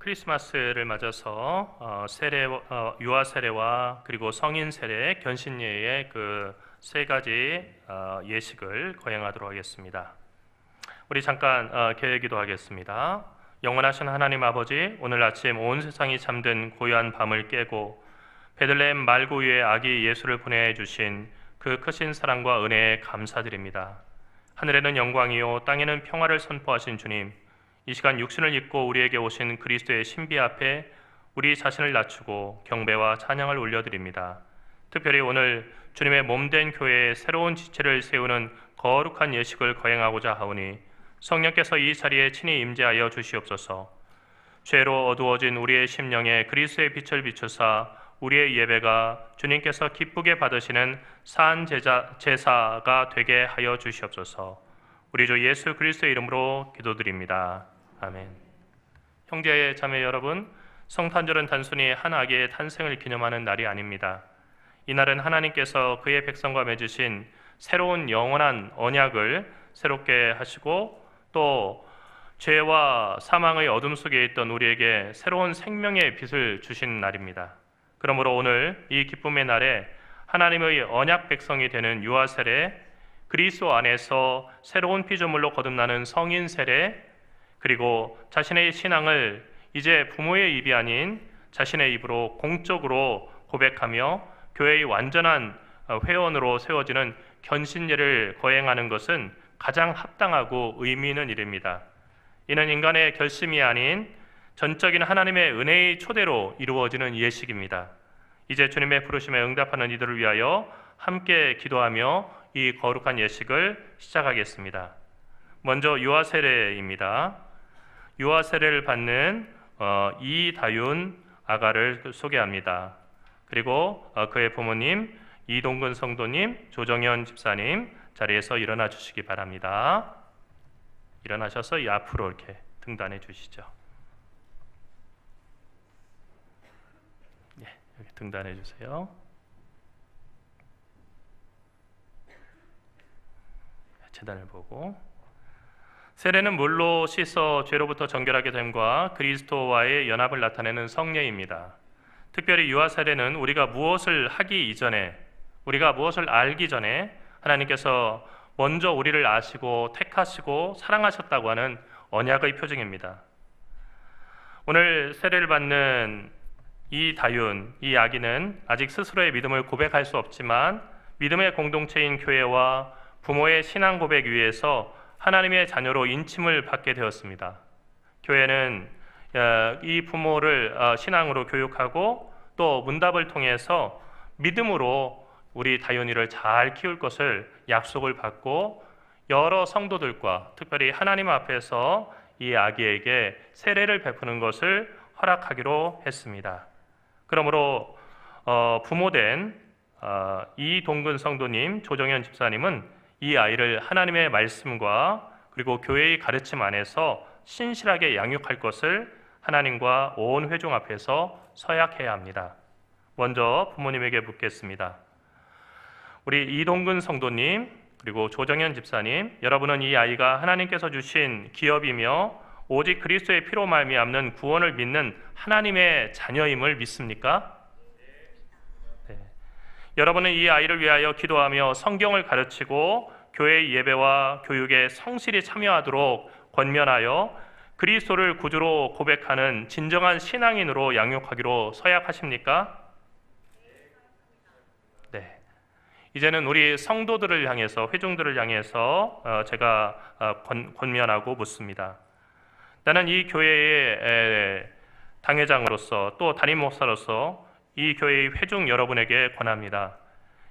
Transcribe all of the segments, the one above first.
크리스마스를 맞아서 어, 세례, 어, 유아 세례와 그리고 성인 세례, 견신 예의 그 세 가지 어, 예식을 거행하도록 하겠습니다. 우리 잠깐 어, 계획기도 하겠습니다. 영원하신 하나님 아버지, 오늘 아침 온 세상이 잠든 고요한 밤을 깨고 베들레헴 말구 위에 아기 예수를 보내 주신 그 크신 사랑과 은혜에 감사드립니다. 하늘에는 영광이요 땅에는 평화를 선포하신 주님, 이 시간 육신을 입고 우리에게 오신 그리스도의 신비 앞에 우리 자신을 낮추고 경배와 찬양을 올려드립니다. 특별히 오늘 주님의 몸된 교회에 새로운 지체를 세우는 거룩한 예식을 거행하고자 하오니 성령께서 이 자리에 친히 임재하여 주시옵소서. 죄로 어두워진 우리의 심령에 그리스도의 빛을 비추사 우리의 예배가 주님께서 기쁘게 받으시는 산 제자, 제사가 되게 하여 주시옵소서. 우리 주 예수 그리스도의 이름으로 기도드립니다. 아멘. 형제 자매 여러분, 성탄절은 단순히 한 아기의 탄생을 기념하는 날이 아닙니다. 이날은 하나님께서 그의 백성과 맺으신 새로운 영원한 언약을 새롭게 하시고 또 죄와 사망의 어둠 속에 있던 우리에게 새로운 생명의 빛을 주신 날입니다. 그러므로 오늘 이 기쁨의 날에 하나님의 언약 백성이 되는 유아 세례, 그리스도 안에서 새로운 피조물로 거듭나는 성인 세례, 그리고 자신의 신앙을 이제 부모의 입이 아닌 자신의 입으로 공적으로 고백하며 교회의 완전한 회원으로 세워지는 견신예를 거행하는 것은 가장 합당하고 의미 있는 일입니다. 이는 인간의 결심이 아닌 전적인 하나님의 은혜의 초대로 이루어지는 예식입니다. 이제 주님의 부르심에 응답하는 이들을 위하여 함께 기도하며 이 거룩한 예식을 시작하겠습니다. 먼저 유아 세례입니다. 유아 세례를 받는 어, 이다윤 아가를 소개합니다. 그리고 어, 그의 부모님 이동근 성도님, 조정현 집사님 자리에서 일어나 주시기 바랍니다. 일어나셔서 이 앞으로 이렇게 등단해 주시죠. 예, 등단해 주세요. 재단을 보고 세례는 물로 씻어 죄로부터 정결하게 됨과 그리스도와의 연합을 나타내는 성례입니다. 특별히 유아 세례는 우리가 무엇을 하기 이전에 우리가 무엇을 알기 전에 하나님께서 먼저 우리를 아시고 택하시고 사랑하셨다고 하는 언약의 표징입니다. 오늘 세례를 받는 이 다윤, 이 아기는 아직 스스로의 믿음을 고백할 수 없지만 믿음의 공동체인 교회와 부모의 신앙 고백 위에서 하나님의 자녀로 인침을 받게 되었습니다. 교회는 어, 이 부모를 어, 신앙으로 교육하고 또 문답을 통해서 믿음으로 우리 다윤이를 잘 키울 것을 약속을 받고 여러 성도들과 특별히 하나님 앞에서 이 아기에게 세례를 베푸는 것을 허락하기로 했습니다. 그러므로 어, 부모된 어, 이동근 성도님, 조정현 집사님은 이 아이를 하나님의 말씀과 그리고 교회의 가르침 안에서 신실하게 양육할 것을 하나님과 온 회중 앞에서 서약해야 합니다. 먼저 부모님에게 묻겠습니다. 우리 이동근 성도님 그리고 조정현 집사님, 여러분은 이 아이가 하나님께서 주신 기업이며 오직 그리스도의 피로 말미암는 구원을 믿는 하나님의 자녀임을 믿습니까? 네. 여러분은 이 아이를 위하여 기도하며 성경을 가르치고 교회 예배와 교육에 성실히 참여하도록 권면하여 그리스도를 구주로 고백하는 진정한 신앙인으로 양육하기로 서약하십니까? 네. 이제는 우리 성도들을 향해서 회중들을 향해서 어, 제가 어, 권면하고 묻습니다. 나는 이 교회의 당회장으로서 또 담임 목사로서 이 교회의 회중 여러분에게 권합니다.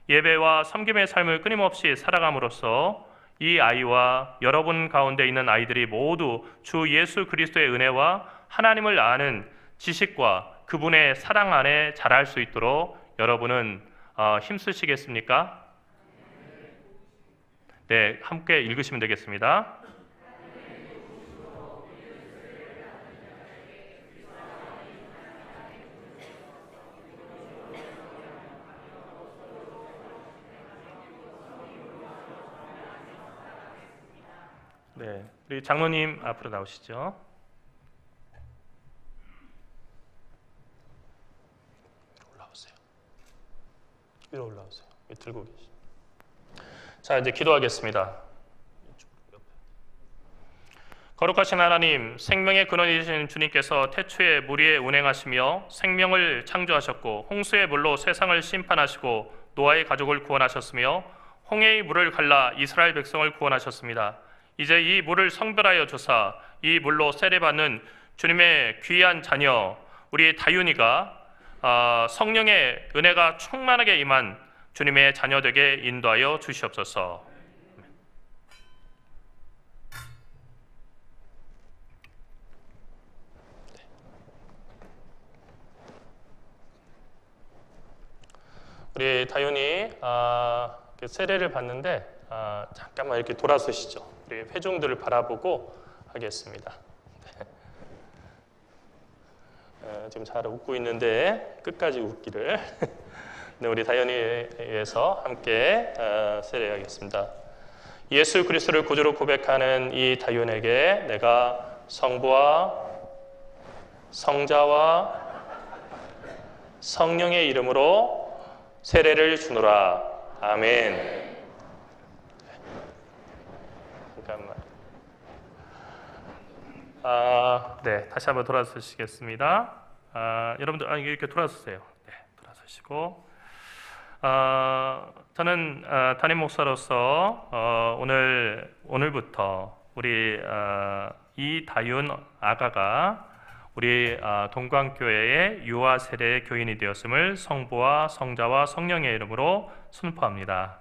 예배와 섬김의 삶을 끊임없이 살아감으로써 이 아이와 여러분 가운데 있는 아이들이 모두 주 예수 그리스도의 은혜와 하나님을 아는 지식과 그분의 사랑 안에 자랄 수 있도록 여러분은 어, 힘쓰시겠습니까? 네, 함께 읽으시면 되겠습니다. 네, 우리 장로님 앞으로 나오시죠. 올라오세요. 위로 올라오세요. 위 들고 계시. 자, 이제 기도하겠습니다. 거룩하신 하나님, 생명의 근원이신 주님께서 태초에 물 위에 운행하시며 생명을 창조하셨고 홍수의 물로 세상을 심판하시고 노아의 가족을 구원하셨으며 홍해의 물을 갈라 이스라엘 백성을 구원하셨습니다. 이제 이 물을 성별하여 조사 이 물로 세례받는 주님의 귀한 자녀 우리 다윤이가 아, 성령의 은혜가 충만하게 임한 주님의 자녀되게 인도하여 주시옵소서. 우리 다윤이 아, 이렇게 세례를 받는데 아, 잠깐만 이렇게 돌아서시죠. 우리 회중들을 바라보고 하겠습니다. 네. 어, 지금 잘 웃고 있는데 끝까지 웃기를. 네, 우리 다현이에 의해서 함께 어, 세례하겠습니다. 예수 그리스도를 구주로 고백하는 이 다윤에게 내가 성부와 성자와 성령의 이름으로 세례를 주노라. 아멘. 잠깐만. 아, 네, 다시 한번 돌아서시겠습니다. 아, 여러분들 아, 이렇게 돌아서세요. 네, 돌아서시고. 아, 저는 아, 담임 목사로서 어, 오늘 오늘부터 우리 아, 이다윤 아가가 우리 아, 동광교회의 유아 세례 교인이 되었음을 성부와 성자와 성령의 이름으로 선포합니다.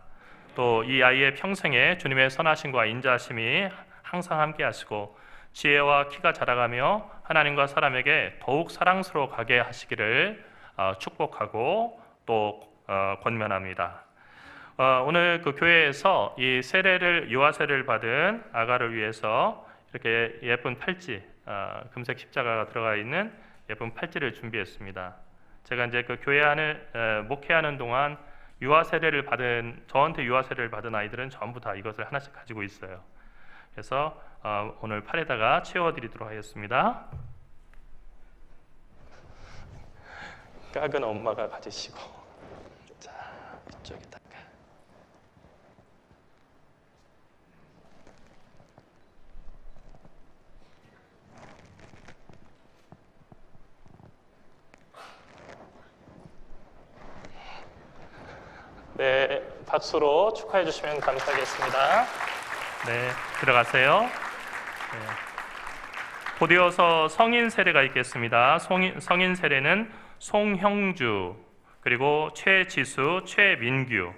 또 이 아이의 평생에 주님의 선하심과 인자하심이 항상 함께하시고 지혜와 키가 자라가며 하나님과 사람에게 더욱 사랑스러워 가게 하시기를 어, 축복하고 또 어, 권면합니다. 어, 오늘 그 교회에서 이 세례를 유아 세례를 받은 아가를 위해서 이렇게 예쁜 팔찌, 어, 금색 십자가가 들어가 있는 예쁜 팔찌를 준비했습니다. 제가 이제 그 교회 안을 에, 목회하는 동안 유아 세례를 받은 저한테 유아 세례를 받은 아이들은 전부 다 이것을 하나씩 가지고 있어요. 그래서 어, 오늘 팔에다가 채워드리도록 하겠습니다. 깍은 엄마가 가지시고. 자, 이쪽에다가. 네, 박수로 축하해 주시면 감사하겠습니다. 네, 들어가세요. 네. 곧 이어서 성인 세례가 있겠습니다. 성인, 세례는 송형주, 그리고 최지수, 최민규.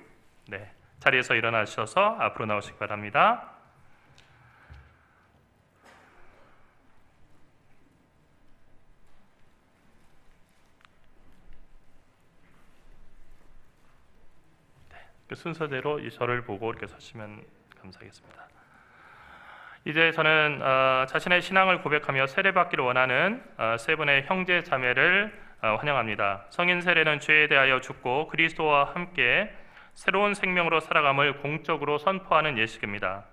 네, 자리에서 일어나셔서 앞으로 나오시기 바랍니다. 네, 그 순서대로 이 저를 보고 이렇게 서시면 감사하겠습니다. 이제 저는 어, 자신의 신앙을 고백하며 세례받기를 원하는 어, 세 분의 형제 자매를 어, 환영합니다. 성인 세례는 죄에 대하여 죽고 그리스도와 함께 새로운 생명으로 살아감을 공적으로 선포하는 예식입니다.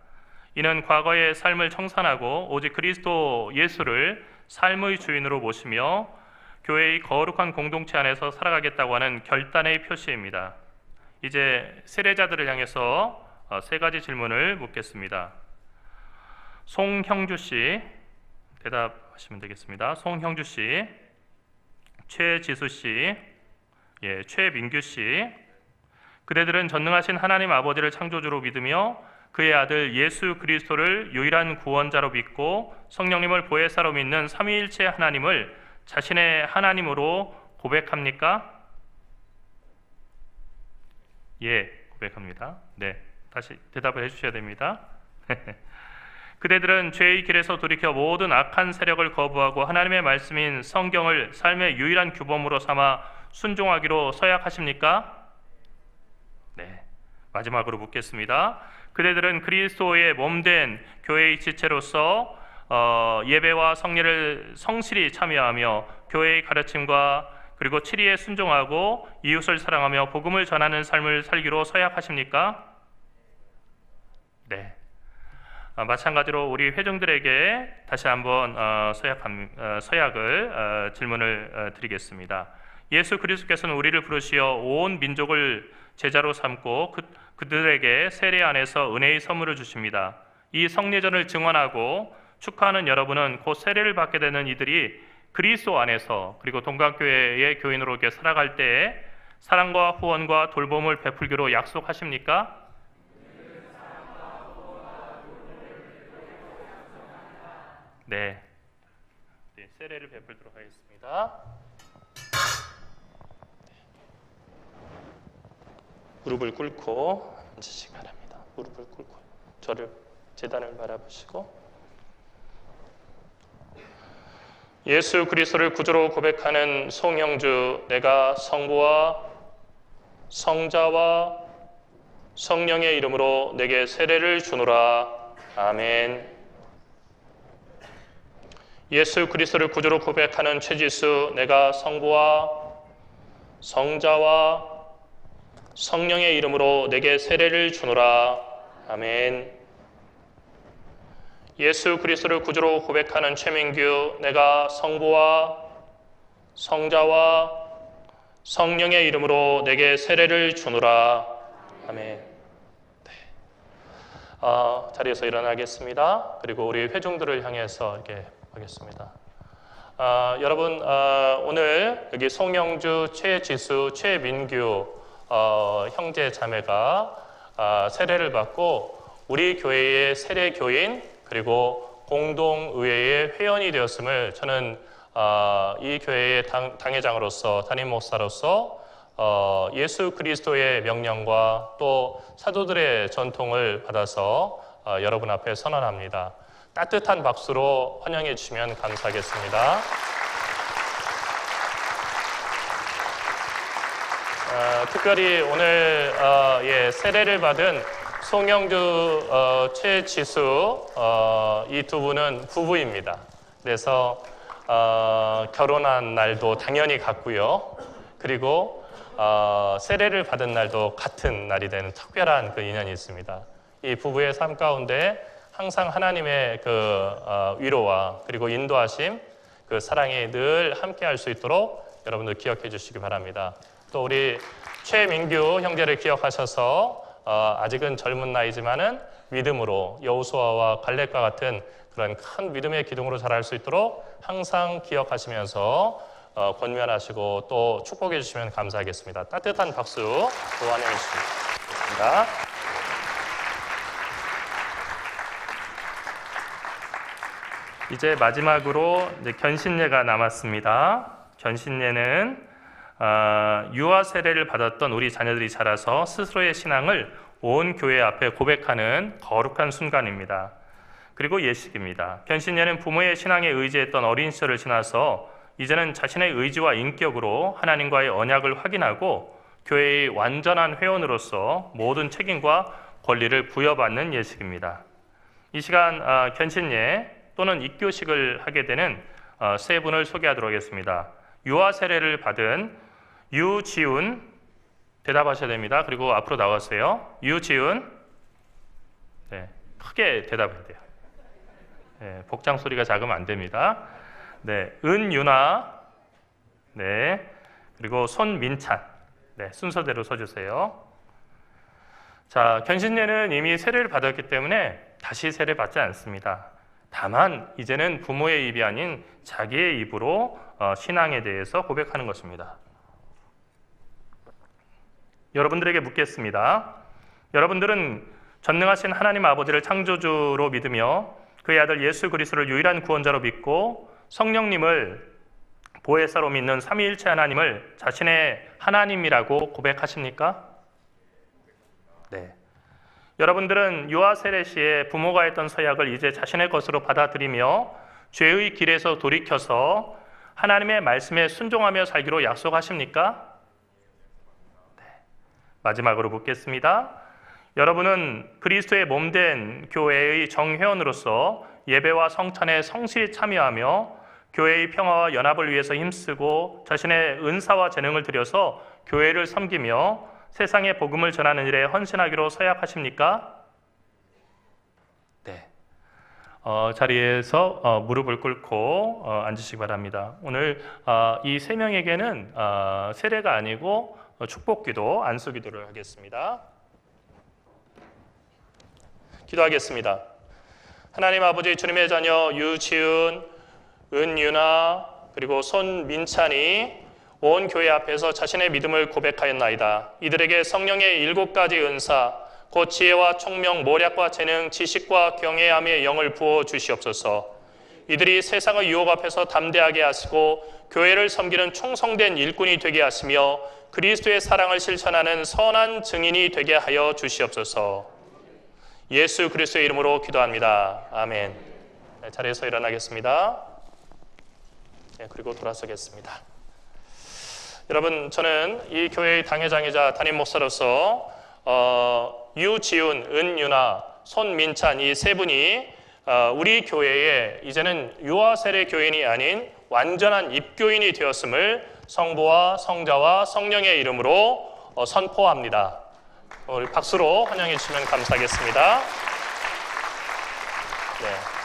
이는 과거의 삶을 청산하고 오직 그리스도 예수를 삶의 주인으로 모시며 교회의 거룩한 공동체 안에서 살아가겠다고 하는 결단의 표시입니다. 이제 세례자들을 향해서 어, 세 가지 질문을 묻겠습니다. 송형주 씨 대답하시면 되겠습니다. 송형주 씨, 최지수 씨, 예, 최민규 씨. 그대들은 전능하신 하나님 아버지를 창조주로 믿으며 그의 아들 예수 그리스도를 유일한 구원자로 믿고 성령님을 보혜사로 믿는 삼위일체 하나님을 자신의 하나님으로 고백합니까? 예, 고백합니다. 네, 다시 대답을 해주셔야 됩니다. 그대들은 죄의 길에서 돌이켜 모든 악한 세력을 거부하고 하나님의 말씀인 성경을 삶의 유일한 규범으로 삼아 순종하기로 서약하십니까? 네. 마지막으로 묻겠습니다. 그대들은 그리스도의 몸된 교회의 지체로서 어, 예배와 성례를 성실히 참여하며 교회의 가르침과 그리고 치리에 순종하고 이웃을 사랑하며 복음을 전하는 삶을 살기로 서약하십니까? 네. 어, 마찬가지로 우리 회중들에게 다시 한번 어, 서약 어, 서약을 어, 질문을 어, 드리겠습니다. 예수 그리스도께서는 우리를 부르시어 온 민족을 제자로 삼고 그, 그들에게 세례 안에서 은혜의 선물을 주십니다. 이 성례전을 증언하고 축하하는 여러분은 곧 세례를 받게 되는 이들이 그리스도 안에서 그리고 동강교회의 교인으로 살아갈 때에 사랑과 후원과 돌봄을 베풀기로 약속하십니까? 네. 네, 세례를 베풀도록 하겠습니다. 무릎을 꿇고 앉으시기 바랍니다. 무릎을 꿇고 저를 재단을 바라보시고 예수 그리스도를 구주로 고백하는 송영주 내가 성부와 성자와 성령의 이름으로 내게 세례를 주노라 아멘. 예수 그리스도를 구주로 고백하는 최지수 내가 성부와 성자와 성령의 이름으로 내게 세례를 주노라 아멘. 예수 그리스도를 구주로 고백하는 최민규 내가 성부와 성자와 성령의 이름으로 내게 세례를 주노라 아멘. 네. 어, 자리에서 일어나겠습니다. 그리고 우리 회중들을 향해서 이렇게 하겠습니다. 아, 여러분 아, 오늘 여기 송영주, 최지수, 최민규 어, 형제 자매가 아, 세례를 받고 우리 교회의 세례 교인 그리고 공동의회의 회원이 되었음을 저는 아, 이 교회의 당, 당회장으로서 담임 목사로서 어, 예수 그리스도의 명령과 또 사도들의 전통을 받아서 어, 여러분 앞에 선언합니다. 따뜻한 박수로 환영해 주시면 감사하겠습니다. 어, 특별히 오늘 어, 예, 세례를 받은 송영주, 어, 최지수 어, 이두 분은 부부입니다. 그래서 어, 결혼한 날도 당연히 같고요. 그리고 어, 세례를 받은 날도 같은 날이 되는 특별한 그 인연이 있습니다. 이 부부의 삶 가운데 항상 하나님의 그 어, 위로와 그리고 인도하심, 그 사랑이 늘 함께할 수 있도록 여러분들 기억해 주시기 바랍니다. 또 우리 최민규 형제를 기억하셔서 어, 아직은 젊은 나이지만은 믿음으로 여호수아와 갈렙과 같은 그런 큰 믿음의 기둥으로 자랄 수 있도록 항상 기억하시면서 어, 권면하시고 또 축복해 주시면 감사하겠습니다. 따뜻한 박수 또 환영해 주십니다. 이제 마지막으로 이제 견신례가 남았습니다. 견신례는 어, 유아 세례를 받았던 우리 자녀들이 자라서 스스로의 신앙을 온 교회 앞에 고백하는 거룩한 순간입니다. 그리고 예식입니다. 견신례는 부모의 신앙에 의지했던 어린 시절을 지나서 이제는 자신의 의지와 인격으로 하나님과의 언약을 확인하고 교회의 완전한 회원으로서 모든 책임과 권리를 부여받는 예식입니다. 이 시간 어, 견신례 또는 입교식을 하게 되는 어, 세 분을 소개하도록 하겠습니다. 유아 세례를 받은 유지훈 대답하셔야 됩니다. 그리고 앞으로 나왔어요. 유지훈 네, 크게 대답해야 돼요. 네, 복장 소리가 작으면 안 됩니다. 네, 은유나 네, 그리고 손민찬 네, 순서대로 서주세요. 자, 견신례는 이미 세례를 받았기 때문에 다시 세례 받지 않습니다. 다만 이제는 부모의 입이 아닌 자기의 입으로 어, 신앙에 대해서 고백하는 것입니다. 여러분들에게 묻겠습니다. 여러분들은 전능하신 하나님 아버지를 창조주로 믿으며 그의 아들 예수 그리스도를 유일한 구원자로 믿고 성령님을 보혜사로 믿는 삼위일체 하나님을 자신의 하나님이라고 고백하십니까? 네. 여러분들은 유아 세례 시에 부모가 했던 서약을 이제 자신의 것으로 받아들이며 죄의 길에서 돌이켜서 하나님의 말씀에 순종하며 살기로 약속하십니까? 네. 마지막으로 묻겠습니다. 여러분은 그리스도의 몸된 교회의 정회원으로서 예배와 성찬에 성실히 참여하며 교회의 평화와 연합을 위해서 힘쓰고 자신의 은사와 재능을 들여서 교회를 섬기며 세상의 복음을 전하는 일에 헌신하기로 서약하십니까? 네. 어, 자리에서 어, 무릎을 꿇고 어, 앉으시기 바랍니다. 오늘 어, 이세 명에게는 어, 세례가 아니고 어, 축복기도 안수기도를 하겠습니다. 기도하겠습니다. 하나님 아버지 주님의 자녀 유지은, 은유나 그리고 손민찬이 온 교회 앞에서 자신의 믿음을 고백하였나이다. 이들에게 성령의 일곱 가지 은사, 곧 지혜와 총명, 모략과 재능, 지식과 경외함의 영을 부어 주시옵소서. 이들이 세상의 유혹 앞에서 담대하게 하시고 교회를 섬기는 충성된 일꾼이 되게 하시며 그리스도의 사랑을 실천하는 선한 증인이 되게 하여 주시옵소서. 예수 그리스도의 이름으로 기도합니다. 아멘. 네, 자리에서 일어나겠습니다. 네, 그리고 돌아서겠습니다. 여러분, 저는 이 교회의 당회장이자 담임 목사로서 어, 유지훈, 은유나, 손민찬 이 세 분이 어, 우리 교회에 이제는 유아 세례 교인이 아닌 완전한 입교인이 되었음을 성부와 성자와 성령의 이름으로 어, 선포합니다. 우리 박수로 환영해 주시면 감사하겠습니다. 네.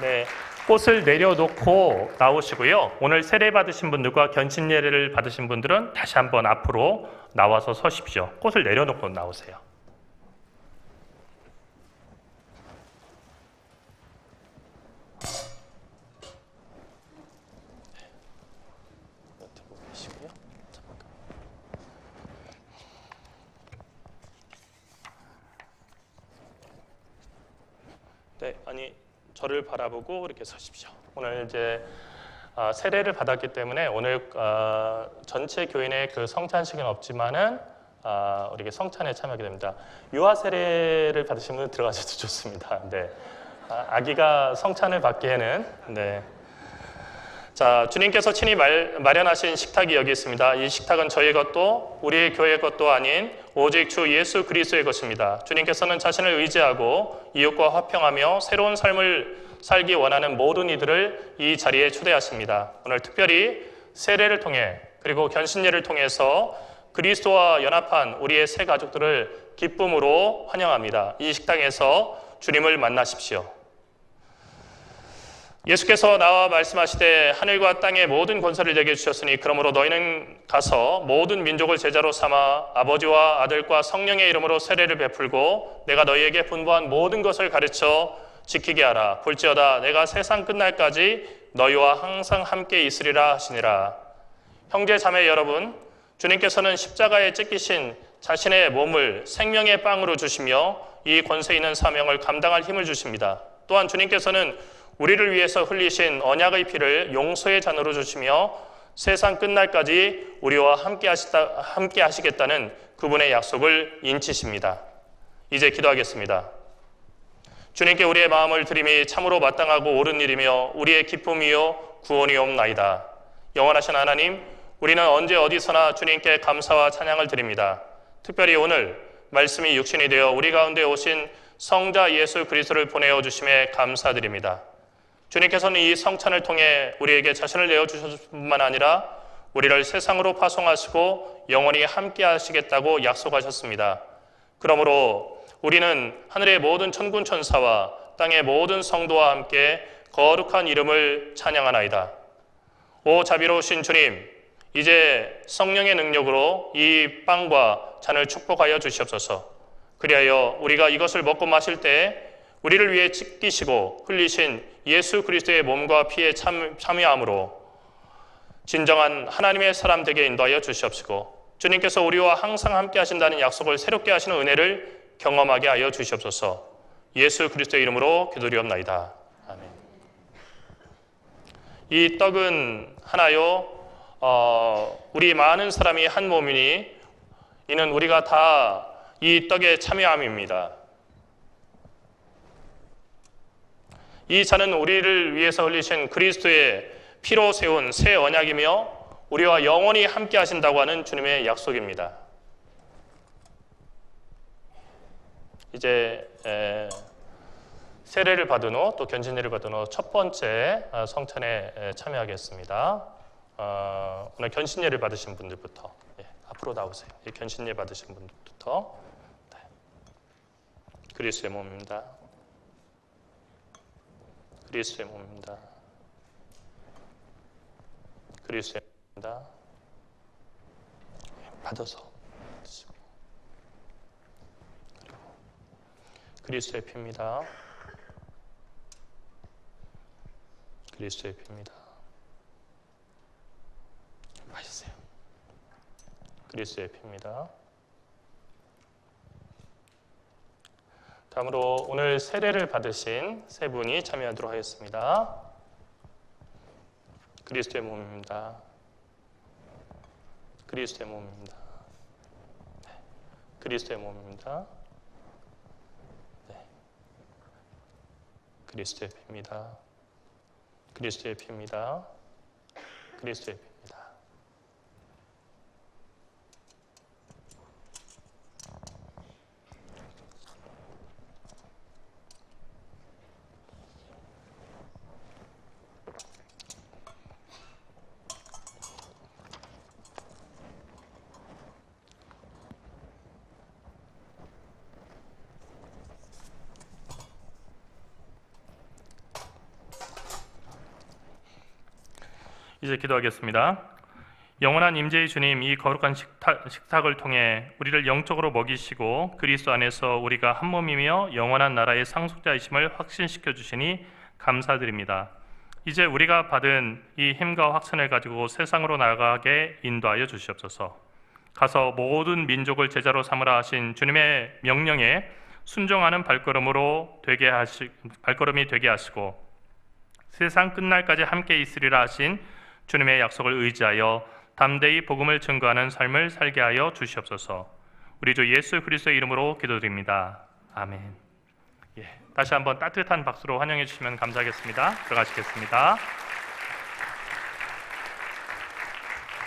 네. 꽃을 내려놓고 나오시고요. 오늘 세례 받으신 분들과 견신 예례를 받으신 분들은 다시 한번 앞으로 나와서 서십시오. 꽃을 내려놓고 나오세요. 네, 아니 저를 바라보고 이렇게 서십시오. 오늘 이제 아, 세례를 받았기 때문에 오늘 아, 전체 교인의 그 성찬식은 없지만은 아, 우리 성찬에 참여하게 됩니다. 유아 세례를 받으신 분 들어가셔도 좋습니다. 네, 아, 아기가 성찬을 받기에는 네. 자, 주님께서 친히 말, 마련하신 식탁이 여기 있습니다. 이 식탁은 저희 것도 우리의 교회 것도 아닌 오직 주 예수 그리스도의 것입니다. 주님께서는 자신을 의지하고 이웃과 화평하며 새로운 삶을 살기 원하는 모든 이들을 이 자리에 초대하십니다. 오늘 특별히 세례를 통해 그리고 견신례를 통해서 그리스도와 연합한 우리의 새 가족들을 기쁨으로 환영합니다. 이 식당에서 주님을 만나십시오. 예수께서 나와 말씀하시되 하늘과 땅의 모든 권세를 내게 주셨으니 그러므로 너희는 가서 모든 민족을 제자로 삼아 아버지와 아들과 성령의 이름으로 세례를 베풀고 내가 너희에게 분부한 모든 것을 가르쳐 지키게 하라. 볼지어다 내가 세상 끝날까지 너희와 항상 함께 있으리라 하시니라. 형제 자매 여러분 주님께서는 십자가에 찢기신 자신의 몸을 생명의 빵으로 주시며 이 권세 있는 사명을 감당할 힘을 주십니다. 또한 주님께서는 우리를 위해서 흘리신 언약의 피를 용서의 잔으로 주시며 세상 끝날까지 우리와 함께, 하시다, 함께 하시겠다는 그분의 약속을 인치십니다. 이제 기도하겠습니다. 주님께 우리의 마음을 드림이 참으로 마땅하고 옳은 일이며 우리의 기쁨이요 구원이옵나이다. 영원하신 하나님, 우리는 언제 어디서나 주님께 감사와 찬양을 드립니다. 특별히 오늘 말씀이 육신이 되어 우리 가운데 오신 성자 예수 그리스도를 보내어 주심에 감사드립니다. 주님께서는 이 성찬을 통해 우리에게 자신을 내어 주셨을 뿐만 아니라 우리를 세상으로 파송하시고 영원히 함께 하시겠다고 약속하셨습니다. 그러므로 우리는 하늘의 모든 천군 천사와 땅의 모든 성도와 함께 거룩한 이름을 찬양하나이다. 오 자비로우신 주님, 이제 성령의 능력으로 이 빵과 잔을 축복하여 주시옵소서. 그리하여 우리가 이것을 먹고 마실 때 우리를 위해 찢기시고 흘리신 예수 그리스도의 몸과 피에 참, 참여함으로 진정한 하나님의 사람 되게 인도하여 주시옵시고 주님께서 우리와 항상 함께 하신다는 약속을 새롭게 하시는 은혜를 경험하게 하여 주시옵소서. 예수 그리스도의 이름으로 기도리옵나이다. 아멘. 이 떡은 하나요. 어, 우리 많은 사람이 한 몸이니 이는 우리가 다 이 떡에 참여함입니다. 이 잔은 우리를 위해서 흘리신 그리스도의 피로 세운 새 언약이며 우리와 영원히 함께 하신다고 하는 주님의 약속입니다. 이제 세례를 받은 후 또 견신례를 받은 후 첫 번째 어, 성찬에 에, 참여하겠습니다. 어, 오늘 견신례를 받으신 분들부터 예, 앞으로 나오세요. 이 견신례 받으신 분들부터 네. 그리스도의 몸입니다. 그리스도의 몸입니다. 그리스도의 몸입니다. 예, 받아서 드시고 그리고 그리스도의 피입니다. 그리스도의 피입니다. 마시세요. 그리스도의 피입니다. 다음으로 오늘 세례를 받으신 세 분이 참여하도록 하겠습니다. 그리스도의 몸입니다. 그리스도의 몸입니다. 네. 그리스도의 몸입니다. 네. 그리스도의 피입니다. 그리스도의 피입니다. 그리스도의 피 이제 기도하겠습니다. 영원한 임재의 주님, 이 거룩한 식탁, 식탁 을 통해 우리를 영적으로 먹이시고 그리스도 안에서 우리가 한 몸이며 영원한 나라의 상속자이심을 확신시켜 주시니 감사드립니다. 이제 우리가 받은 이 힘과 확신을 가지고 세상으로 나가게 인도하여 주시옵소서. 가서 모든 민족을 제자로 삼으라 하신 주님의 명령에 순종하는 발걸음으로 되게 하시 발걸음이 되게 하시고 세상 끝날까지 함께 있으리라 하신 주님의 약속을 의지하여 담대히 복음을 증거하는 삶을 살게 하여 주시옵소서. 우리 주 예수 그리스도의 이름으로 기도드립니다. 아멘. 예, 다시 한번 따뜻한 박수로 환영해 주시면 감사하겠습니다. 들어가시겠습니다.